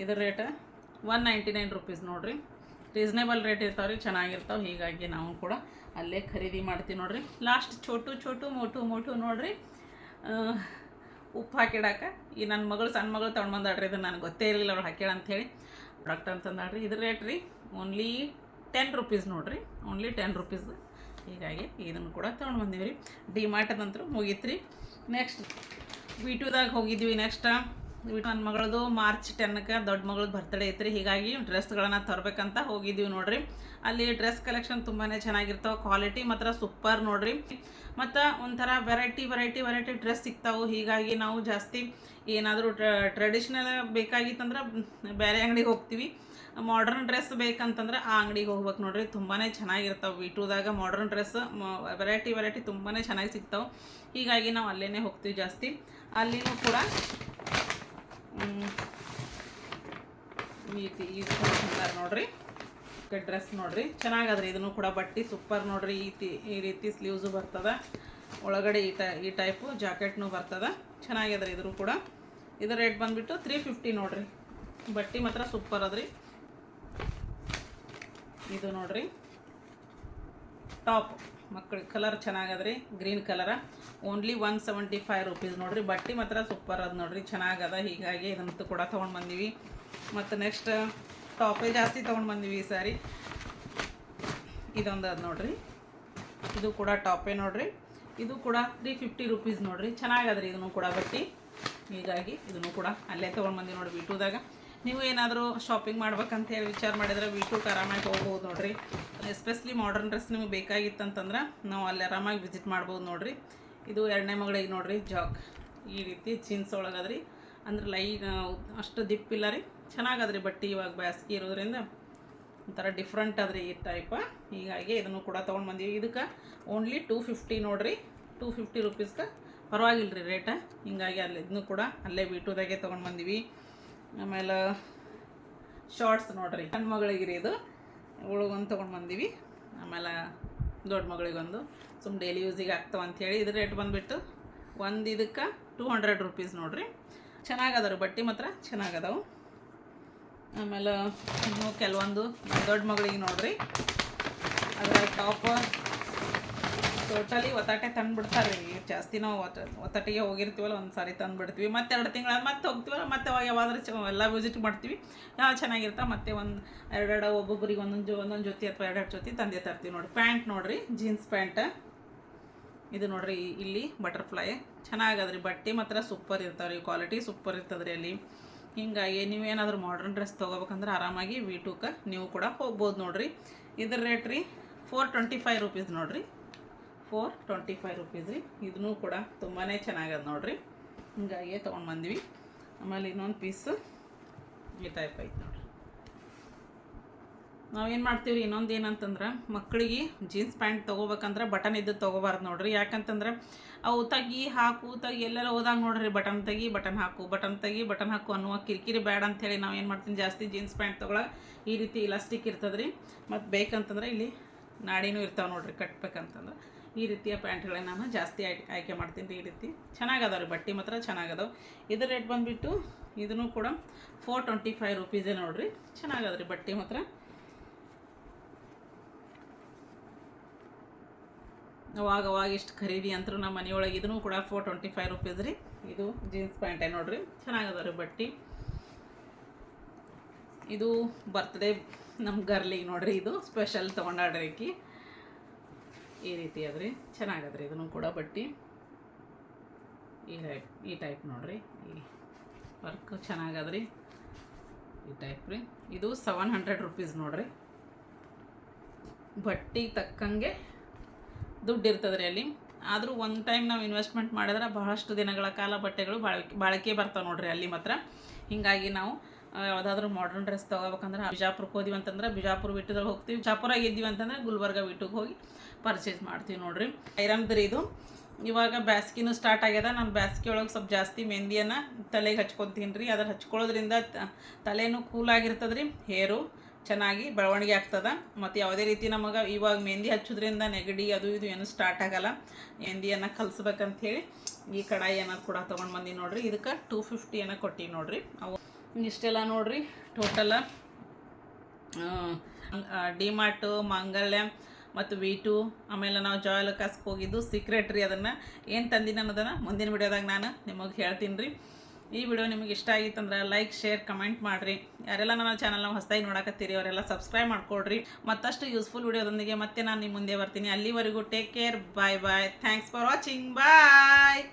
ಇದ್ರ rate one ninety nine rupees ನೋಡ್ರಿ. ರೀಸ್ನೇಬಲ್ ರೇಟ್ ಇರ್ತಾವೆ ರೀ ಚೆನ್ನಾಗಿರ್ತಾವೆ, ಹೀಗಾಗಿ ನಾವು ಕೂಡ ಅಲ್ಲೇ ಖರೀದಿ ಮಾಡ್ತೀವಿ ನೋಡ್ರಿ. ಲಾಸ್ಟ್ ಚೋಟು ಚೋಟು ಮೋಟು ಮೋಟು ನೋಡ್ರಿ. ಉಪ್ಪು ಹಾಕಿಡಾಕ, ಈ ನನ್ನ ಮಗಳು ಸಣ್ಣ ಮಗಳು ತೊಗೊಂಡು ಬಂದಾಡ್ರಿ ಇದು ನನಗೆ ಗೊತ್ತೇ ಇರಲಿಲ್ಲ ಅವ್ಳು ಹಾಕ್ಯಾಳ ಅಂಥೇಳಿ ಪ್ರಾಡಕ್ಟ್ ಅಂತಂದಾಡ್ರಿ ಇದ್ರ ರೇಟ್ ರೀ ಓನ್ಲಿ ಟೆನ್ ರುಪೀಸ್ ನೋಡ್ರಿ ಓನ್ಲಿ ಟೆನ್ ರುಪೀಸ್ ಹೀಗಾಗಿ ಇದನ್ನು ಕೂಡ ತೊಗೊಂಡು ಬಂದೀವಿ ರೀ ಡಿ ಮಾರ್ಟದಂತರೂ ಮುಗೀತು ರೀ ನೆಕ್ಸ್ಟ್ ವಿ ಟುದಾಗ ಹೋಗಿದ್ವಿ ನೆಕ್ಸ್ಟ್ ನನ್ನ ಮಗಳದು ಮಾರ್ಚ್ ಟೆನ್ಗೆ ದೊಡ್ಡ ಮಗಳದ್ದು ಬರ್ತಡೇ ಐತ್ರಿ. ಹೀಗಾಗಿ ಡ್ರೆಸ್ಗಳನ್ನ ತರಬೇಕಂತ ಹೋಗಿದ್ದೀವಿ ನೋಡ್ರಿ. ಅಲ್ಲಿ ಡ್ರೆಸ್ ಕಲೆಕ್ಷನ್ ತುಂಬಾ ಚೆನ್ನಾಗಿರ್ತಾವೆ ಕ್ವಾಲಿಟಿ ಮಾತ್ರ ಸೂಪರ್ ನೋಡ್ರಿ. ಮತ್ತು ಒಂಥರ ವೆರೈಟಿ ವೆರೈಟಿ ವೆರೈಟಿ ಡ್ರೆಸ್ ಸಿಗ್ತಾವೆ. ಹೀಗಾಗಿ ನಾವು ಜಾಸ್ತಿ ಏನಾದರೂ ಟ್ರೆಡಿಷ್ನಲ್ ಬೇಕಾಗಿತ್ತಂದ್ರೆ ಬೇರೆ ಅಂಗಡಿಗೆ ಹೋಗ್ತೀವಿ. ಮಾಡ್ರನ್ ಡ್ರೆಸ್ ಬೇಕಂತಂದ್ರೆ ಆ ಅಂಗಡಿಗೆ ಹೋಗ್ಬೇಕು ನೋಡ್ರಿ. ತುಂಬಾ ಚೆನ್ನಾಗಿರ್ತಾವೆ. ವಿಟೂದಾಗ ಮಾಡ್ರನ್ ಡ್ರೆಸ್ ವೆರೈಟಿ ವೆರೈಟಿ ತುಂಬಾ ಚೆನ್ನಾಗಿ ಸಿಗ್ತಾವೆ. ಹೀಗಾಗಿ ನಾವು ಅಲ್ಲೇ ಹೋಗ್ತೀವಿ ಜಾಸ್ತಿ. ಅಲ್ಲಿನೂ ಕೂಡ ಮ್, ಈ ರೀತಿ ಈ ಸುಂದರ ನೋಡ್ರಿ. ಡ್ರೆಸ್ ನೋಡ್ರಿ. ಚೆನ್ನಾಗದ್ರಿ ಇದನ್ನು ಕೂಡ ಬಟ್ಟೆ ಸೂಪರ್ ನೋಡ್ರಿ. ಈ ಈ ರೀತಿ ಸ್ಲೀವ್ಸ್ ಬರ್ತದ. ಒಳಗಡೆ ಈ ಟೈ ಈ ಟೈಪು ಜಾಕೆಟ್ನು ಬರ್ತದ. ಚೆನ್ನಾಗ್ಯದ್ರಿ ಇದ್ರು ಕೂಡ. ಇದ್ರ ರೇಟ್ ಬಂದ್ಬಿಟ್ಟು ತ್ರೀ ಫಿಫ್ಟಿ ನೋಡ್ರಿ. ಬಟ್ಟೆ ಮಾತ್ರ ಸೂಪರ್ ಅದ್ರಿ. ಇದು ನೋಡ್ರಿ. ಟಾಪ್ ಮಕ್ಕಳಿಗೆ colour ಚೆನ್ನಾಗದ್ರಿ green colour only one seventy five rupees ನೋಡಿರಿ. ಬಟ್ಟೆ ಮಾತ್ರ ಸೂಪರ್ ಅದ ನೋಡಿರಿ. ಚೆನ್ನಾಗದ. ಹೀಗಾಗಿ ಇದಂತೂ ಕೂಡ ತೊಗೊಂಡು ಬಂದೀವಿ. ಮತ್ತು ನೆಕ್ಸ್ಟ್ ಟಾಪೇ ಜಾಸ್ತಿ ತೊಗೊಂಡು ಬಂದೀವಿ ಈ ಸಾರಿ. ಇದೊಂದು ಅದು ನೋಡಿರಿ. ಇದು ಕೂಡ ಟಾಪೇ ನೋಡಿರಿ. ಇದು ಕೂಡ ತ್ರೀ ಫಿಫ್ಟಿ ರುಪೀಸ್ ನೋಡ್ರಿ. ಚೆನ್ನಾಗದ್ರಿ ಇದನ್ನು ಕೂಡ ಬಟ್ಟೆ. ಹೀಗಾಗಿ ಇದನ್ನು ಕೂಡ ಅಲ್ಲೇ ತೊಗೊಂಡು ಬಂದೀವಿ ನೋಡಿ ವಿಟೂದಾಗ ನೀವು ಏನಾದರೂ ಶಾಪಿಂಗ್ ಮಾಡ್ಬೇಕಂತ ಹೇಳಿ ವಿಚಾರ ಮಾಡಿದ್ರೆ ವಿಟೂಗೆ ಆರಾಮಾಗಿ ಹೋಗ್ಬೋದು ನೋಡಿರಿ. ಎಸ್ಪೆಷಲಿ ಮಾಡರ್ನ್ ಡ್ರೆಸ್ ನಿಮಗೆ ಬೇಕಾಗಿತ್ತಂತಂದ್ರೆ ನಾವು ಅಲ್ಲಿ ಆರಾಮಾಗಿ ವಿಸಿಟ್ ಮಾಡ್ಬೋದು ನೋಡ್ರಿ. ಇದು ಎರಡನೇ ಮಗಳಿಗೆ ನೋಡ್ರಿ ಜಾಕ್ ಈ ರೀತಿ ಜೀನ್ಸ್ ಒಳಗದ್ರಿ. ಅಂದ್ರೆ ಲೈ ಅಷ್ಟು ದಿಪ್ಪಿಲ್ಲ ರೀ. ಚೆನ್ನಾಗದ್ರಿ ಬಟ್ಟೆ ಇವಾಗ ಬ್ಯಾಸ್ಗೆ ಇರೋದ್ರಿಂದ. ಒಂಥರ ಡಿಫ್ರೆಂಟ್ ಅದ್ರಿ ಈ ಟೈಪ ಹೀಗಾಗಿ ಇದನ್ನು ಕೂಡ ತೊಗೊಂಡು ಬಂದೀವಿ. ಇದಕ್ಕೆ ಓನ್ಲಿ ಟೂ ಫಿಫ್ಟಿ ನೋಡ್ರಿ. ಟೂ ಫಿಫ್ಟಿ ರುಪೀಸ್ಗೆ ಪರವಾಗಿಲ್ಲ ರೀ ರೇಟ ಹಿಂಗಾಗಿ ಅಲ್ಲಿ ಇದನ್ನು ಕೂಡ ಅಲ್ಲೇ ಬಿಟ್ಟುದಾಗೆ ತೊಗೊಂಡು ಬಂದೀವಿ. ಆಮೇಲೆ ಶಾರ್ಟ್ಸ್ ನೋಡ್ರಿ. ನನ್ನ ಮಗಳಿಗೆ ರೀ ಇದು. ಇವಳಿಗೊಂದು ತೊಗೊಂಡು ಬಂದೀವಿ. ಆಮೇಲೆ ದೊಡ್ಡ ಮಗಳಿಗೊಂದು. ಸುಮ್ಮ ಡೈಲಿ ಯೂಸಿಗೆ ಆಗ್ತಾವ ಅಂಥೇಳಿ ಇದ್ರ ರೇಟ್ ಬಂದುಬಿಟ್ಟು ಒಂದು ಇದಕ್ಕೆ ಟೂ ಹಂಡ್ರೆಡ್ ರುಪೀಸ್ ನೋಡಿರಿ. ಚೆನ್ನಾಗದ ರೀ ಬಟ್ಟೆ ಮಾತ್ರ ಚೆನ್ನಾಗದವು. ಆಮೇಲೆ ಇನ್ನೂ ಕೆಲವೊಂದು ದೊಡ್ಡ ಮಗಳಿಗೆ ನೋಡಿರಿ. ಅದರ ಟಾಪ್ ಟೋಟಲಿ ಒತ್ತಾಟೆ ತಂದುಬಿಡ್ತಾರೆ. ರೀ ಜಾಸ್ತಿ ನಾವು ಒತ್ತ, ಒತ್ತಟಿಗೆ ಹೋಗಿರ್ತೀವಲ್ಲ ಒಂದು ಸಾರಿ ತಂದುಬಿಡ್ತೀವಿ. ಮತ್ತೆ ಎರಡು ತಿಂಗಳ, ಮತ್ತೆ ಹೋಗ್ತೀವಲ್ಲ, ಮತ್ತೆ ಅವಾಗ ಯಾವಾದ್ರೂ ಚ, ಎಲ್ಲ ವಿಸಿಟ್ ಮಾಡ್ತೀವಿ. ಯಾವ ಚೆನ್ನಾಗಿರ್ತಾವೆ ಮತ್ತೆ ಒಂದು ಎರಡೆರಡು ಒಬ್ಬೊಬ್ಬರಿಗೆ ಒಂದೊಂದು ಒಂದೊಂದು ಜೊತೆ ಅಥವಾ ಎರಡೆರಡು ಜೊತೆ ತಂದೆ ತರ್ತೀವಿ ನೋಡಿ ಪ್ಯಾಂಟ್ ನೋಡಿರಿ, ಜೀನ್ಸ್ ಪ್ಯಾಂಟ್. ಇದು ನೋಡಿರಿ ಇಲ್ಲಿ ಬಟರ್ಫ್ಲೈ ಚೆನ್ನಾಗದ್ರಿ. ಬಟ್ಟೆ ಮಾತ್ರ ಸೂಪರ್ ಇರ್ತಾವೆ ರೀ ಕ್ವಾಲಿಟಿ ಸೂಪರ್ ಇರ್ತದೆ ರೀ ಅಲ್ಲಿ. ಹಿಂಗಾಗಿ ನೀವೇನಾದರೂ ಮಾಡ್ರನ್ ಡ್ರೆಸ್ ತೊಗೋಬೇಕಂದ್ರೆ ಆರಾಮಾಗಿ ವಿ ಟೂಕ ನೀವು ಕೂಡ ಹೋಗ್ಬೋದು ನೋಡಿರಿ. ಇದ್ರ ರೇಟ್ ರೀ ಫೋರ್ ಟ್ವೆಂಟಿ ಫೈವ್ ರುಪೀಸ್ ನೋಡ್ರಿ. ಫೋರ್ ಟ್ವೆಂಟಿ ಫೈವ್ ರುಪೀಸ್ ರೀ. ಇದನ್ನೂ ಕೂಡ ತುಂಬಾ ಚೆನ್ನಾಗದ ನೋಡಿರಿ. ಹಿಂಗಾಗಿ ತೊಗೊಂಡು ಬಂದ್ವಿ. ಆಮೇಲೆ ಇನ್ನೊಂದು ಪೀಸ್ ಈ ಟೈಪ್ ಐತೆ ನೋಡಿರಿ. ನಾವೇನು ಮಾಡ್ತೀವಿ ಇನ್ನೊಂದು ಏನಂತಂದ್ರೆ ಮಕ್ಕಳಿಗೆ ಜೀನ್ಸ್ ಪ್ಯಾಂಟ್ ತೊಗೋಬೇಕಂದ್ರೆ ಬಟನ್ ಇದ್ದು ತೊಗೋಬಾರ್ದು ನೋಡ್ರಿ. ಯಾಕಂತಂದ್ರೆ ಅವು ತಗಿ ಹಾಕು ತಗಿ ಎಲ್ಲೆಲ್ಲ ಹೋದಾಗ ನೋಡ್ರಿ ಬಟನ್ ತೆಗಿ ಬಟನ್ ಹಾಕು ಬಟನ್ ತೆಗಿ ಬಟನ್ ಹಾಕು ಅನ್ನುವ ಕಿರಿಕಿರಿ ಬೇಡ ಅಂಥೇಳಿ ನಾವು ಏನು ಮಾಡ್ತೀನಿ ಜಾಸ್ತಿ ಜೀನ್ಸ್ ಪ್ಯಾಂಟ್ ತೊಗೊಳ್ಳೋ ಈ ರೀತಿ ಇಲಾಸ್ಟಿಕ್ ಇರ್ತದೆ ರೀ ಮತ್ತು ಬೇಕಂತಂದ್ರೆ ಇಲ್ಲಿ ನಾಡಿನೂ ಇರ್ತಾವೆ ನೋಡ್ರಿ ಕಟ್ಬೇಕಂತಂದ್ರೆ. ಈ ರೀತಿಯ ಪ್ಯಾಂಟ್ಗಳನ್ನ ನಾನು ಜಾಸ್ತಿ ಆಯ್, ಆಯ್ಕೆ ಮಾಡ್ತೀನಿ ರೀ ಈ ರೀತಿ. ಚೆನ್ನಾಗದಾವ ರೀ ಬಟ್ಟೆ ಮಾತ್ರ ಚೆನ್ನಾಗದಾವೆ. ಇದ್ರ ರೇಟ್ ಬಂದುಬಿಟ್ಟು ಇದನ್ನು ಕೂಡ ಫೋರ್ ಟ್ವೆಂಟಿ ಫೈವ್ ರುಪೀಸೇ ನೋಡ್ರಿ. ಚೆನ್ನಾಗದ ರೀ ಬಟ್ಟೆ ಮಾತ್ರ. ಅವಾಗ ಅವಾಗ ಇಷ್ಟು ಖರೀದಿ ಅಂತರೂ ನಮ್ಮ ಮನೆಯೊಳಗೆ ಇದನ್ನು ಕೂಡ ಫೋರ್ ಟ್ವೆಂಟಿ ಫೈವ್ ರುಪೀಸ್ ರೀ. ಇದು ಜೀನ್ಸ್ ಪ್ಯಾಂಟೇ ನೋಡಿರಿ. ಚೆನ್ನಾಗದ ರೀ ಬಟ್ಟೆ. ಇದು ಬರ್ತ್ಡೇ ನಮ್ಮ ಗರ್ಲಿಗೆ ನೋಡ್ರಿ, ಇದು ಸ್ಪೆಷಲ್ ತೊಗೊಂಡಾಡ್ರಿ ಆಕಿ. ಈ ರೀತಿ ಆದರೆ ಚೆನ್ನಾಗದ್ರಿ ಇದನ್ನು ಕೂಡ ಬಟ್ಟೆ ಈ ಟೈಪ್ ಈ ಟೈಪ್ ನೋಡಿರಿ. ಈ ವರ್ಕ್ ಚೆನ್ನಾಗದ್ರಿ ಈ ಟೈಪ್ ರೀ. ಇದು ಸೆವೆನ್ ಹಂಡ್ರೆಡ್ ರುಪೀಸ್ ನೋಡಿರಿ. ಬಟ್ಟೆಗೆ ತಕ್ಕಂಗೆ ದುಡ್ಡು ಇರ್ತದೆ ಅಲ್ಲಿ. ಆದರೂ ಒಂದು ಟೈಮ್ ನಾವು ಇನ್ವೆಸ್ಟ್ಮೆಂಟ್ ಮಾಡಿದ್ರೆ ಬಹಳಷ್ಟು ದಿನಗಳ ಕಾಲ ಬಟ್ಟೆಗಳು ಬಾಳಿಕೆ ಬಾಳಿಕೆ ಬರ್ತಾವೆ ನೋಡ್ರಿ ಅಲ್ಲಿ ಮಾತ್ರ. ಹೀಗಾಗಿ ನಾವು ಯಾವುದಾದ್ರೂ ಮಾಡರ್ನ್ ಡ್ರೆಸ್ ತೊಗೋಬೇಕಂದ್ರೆ ಬಿಜಾಪುರಕ್ಕೆ ಹೋದಿವಿ ಅಂತಂದ್ರೆ ಬಿಜಾಪುರ ಬಿಟ್ಟದಾಗ ಹೋಗ್ತೀವಿ. ಬಿಜಾಪುರಾಗ ಇದ್ದೀವಿ ಅಂತಂದ್ರೆ ಗುಲ್ಬರ್ಗ ಬಿಟ್ಟಿಗೆ ಹೋಗಿ ಪರ್ಚೇಸ್ ಮಾಡ್ತೀವಿ ನೋಡ್ರಿ. ರೀ ಇದು. ಇವಾಗ ಬ್ಯಾಸ್ಗಿನೂ ಸ್ಟಾರ್ಟ್ ಆಗ್ಯದ. ನಾನು ಬ್ಯಾಸ್ಗೆ ಒಳಗೆ ಸ್ವಲ್ಪ ಜಾಸ್ತಿ ಮೆಹಂದಿಯನ್ನು ತಲೆಗೆ ಹಚ್ಕೊತೀನಿ ರೀ. ಅದ್ರ ಹಚ್ಕೊಳ್ಳೋದ್ರಿಂದ ತಲೆನೂ ಕೂಲ್ ಆಗಿರ್ತದೆ ರೀ ಹೇರು ಚೆನ್ನಾಗಿ ಬೆಳವಣಿಗೆ ಆಗ್ತದ. ಮತ್ತು ಯಾವುದೇ ರೀತಿ ನಮಗೆ ಇವಾಗ ಮೆಹಂದಿ ಹಚ್ಚೋದ್ರಿಂದ ನೆಗಡಿ ಅದು ಇದು ಏನು ಸ್ಟಾರ್ಟ್ ಆಗಲ್ಲ. ಮೆಹಂದಿಯನ್ನು ಕಲಿಸ್ಬೇಕಂಥೇಳಿ ಈ ಏನಾದ್ರು ಕೂಡ ತೊಗೊಂಡು ಬಂದೀನಿ ನೋಡ್ರಿ. ಇದಕ್ಕೆ ಟೂ ಫಿಫ್ಟಿಯನ್ನು ಕೊಟ್ಟಿವಿ ನೋಡ್ರಿ. ಅವು ಇಷ್ಟೆಲ್ಲ ನೋಡ್ರಿ. ಟೋಟಲ ಡಿಮಾರ್ಟು ಮಾಂಗಲ್ಯ ಮತ್ತು ವಿ ಟು ಆಮೇಲೆ ನಾವು ಜಾಯ್ ಲಕಾಸ್ಗೆ ಹೋಗಿದ್ದು ಸೀಕ್ರೆಟ್ ರೀ ಅದನ್ನು. ಏನು ತಂದಿನ ಅನ್ನೋದನ್ನು ಮುಂದಿನ ವಿಡಿಯೋದಾಗ ನಾನು ನಿಮಗೆ ಹೇಳ್ತೀನಿ ರೀ. ಈ ವಿಡಿಯೋ ನಿಮಗೆ ಇಷ್ಟ ಆಗಿತ್ತಂದ್ರೆ ಲೈಕ್ ಶೇರ್ ಕಮೆಂಟ್ ಮಾಡಿರಿ. ಯಾರೆಲ್ಲ ನನ್ನ ಚಾನಲ್ನ ಹೊಸದಾಗಿ ನೋಡಕತ್ತೀರಿ, ಅವರೆಲ್ಲ ಸಬ್ಸ್ಕ್ರೈಬ್ ಮಾಡ್ಕೊಡ್ರಿ. ಮತ್ತಷ್ಟು ಯೂಸ್ಫುಲ್ ವಿಡಿಯೋದೊಂದಿಗೆ ಮತ್ತೆ ನಾನು ನಿಮ್ಮ ಮುಂದೆ ಬರ್ತೀನಿ. ಅಲ್ಲಿವರೆಗೂ take care bye bye thanks for watching bye